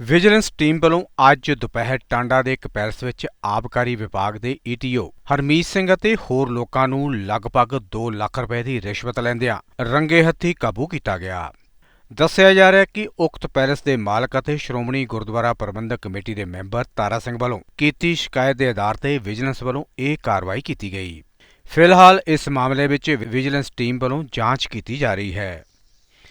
Vigilance team ਵੱਲੋਂ ਅੱਜ ਦੁਪਹਿਰ ਟਾਂਡਾ ਦੇ ਇੱਕ ਪੈਲਸ ਵਿੱਚ ਆਬਕਾਰੀ ਵਿਭਾਗ ਦੇ ਈਟੀਓ ਹਰਮੀਤ ਸਿੰਘ ਅਤੇ ਹੋਰ ਲੋਕਾਂ ਨੂੰ ਲਗਭਗ 2 ਲੱਖ ਰੁਪਏ ਦੀ ਰਿਸ਼ਵਤ ਲੈਂਦਿਆਂ ਰੰਗੇ ਹੱਥੀ ਕਾਬੂ ਕੀਤਾ ਗਿਆ। ਦੱਸਿਆ ਜਾ ਰਿਹਾ ਹੈ ਕਿ ਉਕਤ ਪੈਲਸ ਦੇ ਮਾਲਕ ਅਤੇ ਸ਼੍ਰੋਮਣੀ ਗੁਰਦੁਆਰਾ ਪ੍ਰਬੰਧਕ ਕਮੇਟੀ ਦੇ ਮੈਂਬਰ ਤਾਰਾ ਸਿੰਘ ਵੱਲੋਂ ਕੀਤੀ ਸ਼ਿਕਾਇਤ ਦੇ ਆਧਾਰ ਤੇ ਵਿਜੀਲੈਂਸ ਵੱਲੋਂ ਇਹ ਕਾਰਵਾਈ ਕੀਤੀ ਗਈ। ਫਿਲਹਾਲ ਇਸ ਮਾਮਲੇ ਵਿੱਚ ਵਿਜੀਲੈਂਸ ਟੀਮ ਵੱਲੋਂ ਜਾਂਚ ਕੀਤੀ ਜਾ ਰਹੀ ਹੈ।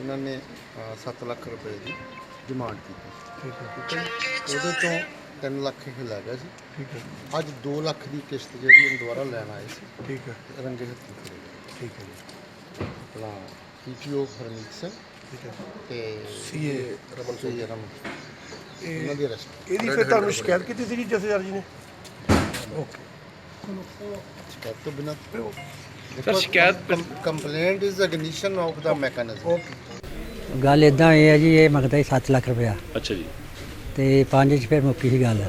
ਉਹਨਾਂ ਨੇ 7 ਲੱਖ ਰੁਪਏ ਦੀ ਡਿਮਾਂਡ ਕੀਤੀ ਠੀਕ ਹੈ। ਠੀਕ ਹੈ? ਉਹਦੇ ਤੋਂ 3 ਲੱਖ ਇਹ ਲੈ ਗਿਆ ਸੀ। ਠੀਕ ਹੈ। ਅੱਜ 2 ਲੱਖ ਦੀ ਕਿਸ਼ਤ ਜਿਹੜੀ ਉਹ ਦੁਬਾਰਾ ਲੈਣ ਆਏ ਸੀ। ਠੀਕ ਹੈ। ਰੰਗੇ ਹੱਥੀਂ ਫੜੇ ਗਏ। ਠੀਕ ਹੈ ਜੀ। ਆਪਣਾ ਪੀਟੀਓ ਹਰਮੀਤ ਸਿੰਘ ਠੀਕ ਹੈ। ਤੇ CA ਰਮਨ ਸਿੰਘ ਰਮਨ ਇਹ ਉਹਨਾਂ ਦੀ ਅਰੈਸਟ ਇਹਦੀ ਫਿਰ ਤੁਹਾਨੂੰ ਸ਼ਿਕਾਇਤ ਕੀਤੀ ਸੀ ਜੀ ਜਥੇਦਾਰ ਜੀ ਨੇ? ਓਕੇ ਸ਼ਿਕਾਇਤ ਤੋਂ ਬਿਨਾਂ ਸਰ ਸ਼ਿਕਾਇਤ ਕੰਪਲੇਂਟ ਇਜ਼ ਇਗਨੀਸ਼ਨ ਆਫ ਦਾ ਮੈਕੈਨਿਜ਼ਮ ਓਕੇ ਗੱਲ ਇਦਾਂ ਇਹ ਹੈ ਜੀ ਇਹ ਮੰਗਦਾ ਸੀ 7 ਲੱਖ ਰੁਪਇਆ। ਅੱਛਾ ਜੀ। ਤੇ ਪੰਜ 'ਚ ਫਿਰ ਮੁੱਕੀ ਸੀ ਗੱਲ।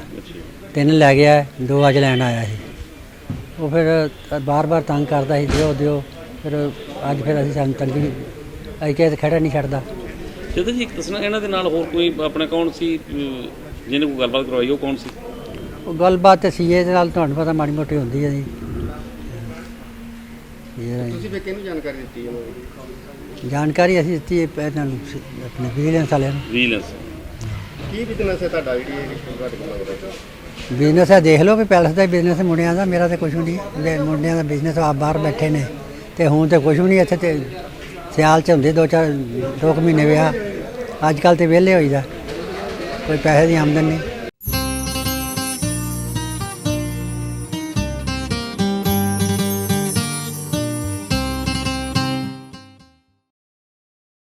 ਤਿੰਨ ਲੈ ਗਿਆ ਦੋ ਅੱਜ ਲੈਣ ਆਇਆ ਸੀ। ਉਹ ਫਿਰ ਬਾਰ-ਬਾਰ ਤੰਗ ਕਰਦਾ ਸੀ ਦਿਓ ਦਿਓ। ਫਿਰ ਅੱਜ ਫਿਰ ਅਸੀਂ ਸਾਨੂੰ ਤੰਗੀ ਅਸੀਂ ਕਿਹਾ ਤੇ ਖੜਾ ਨਹੀਂ ਛੱਡਦਾ। ਜਦੋਂ ਜੀ ਦੱਸਣਾ ਇਹਨਾਂ ਦੇ ਨਾਲ ਹੋਰ ਕੋਈ ਆਪਣਾ ਕੌਣ ਸੀ ਜਿਹਨੇ ਕੋਈ ਗੱਲਬਾਤ ਕਰਵਾਈ ਉਹ ਕੌਣ ਸੀ? ਉਹ ਗੱਲਬਾਤ ਤੇ ਸੀਏ ਦੇ ਨਾਲ ਤੁਹਾਨੂੰ ਪਤਾ ਮਾੜੀ ਮੋਟੀ ਹੁੰਦੀ ਹੈ ਜੀ। ਇਹ ਤੁਸੀਂ ਵੀ ਕਿਹਨੂੰ ਜਾਣਕਾਰੀ ਦਿੱਤੀ ਉਹਨਾਂ ਨੂੰ ਜਾਣਕਾਰੀ ਅਸੀਂ ਦਿੱਤੀ ਹੈ ਇਹਨਾਂ ਨੂੰ ਆਪਣੇ ਵਿਜੀਲੈਂਸ ਵਾਲਿਆਂ ਨੂੰ। ਵਿਜੀਲੈਂਸ। ਕੀ ਬਿਜ਼ਨਸ ਹੈ ਤੁਹਾਡਾ ਜਿਹੜੀ ਇਹ ਕੋਲ ਲੱਗਦਾ ਬਿਜ਼ਨਸ ਹੈ ਦੇਖ ਲਓ ਵੀ ਪੈਲਸ ਦਾ ਬਿਜ਼ਨਸ ਮੁੰਡਿਆਂ ਦਾ ਮੇਰਾ ਤੇ ਕੁਝ ਵੀ ਨਹੀਂ। ਮੁੰਡਿਆਂ ਦਾ ਬਿਜ਼ਨਸ ਆਪ ਬਾਹਰ ਬੈਠੇ ਨੇ ਤੇ ਹੁਣ ਤੇ ਕੁਝ ਵੀ ਨਹੀਂ ਇੱਥੇ ਤੇ ਸਿਆਲ ਚ ਹੁੰਦੇ ਦੋ ਚਾਰ ਦੋ ਕੁ ਮਹੀਨੇ ਵਿਆਹ। ਅੱਜ ਕੱਲ ਤੇ ਵਿਹਲੇ ਹੋਈਦਾ ਕੋਈ ਪੈਸੇ ਦੀ ਆਮਦਨ ਨਹੀਂ।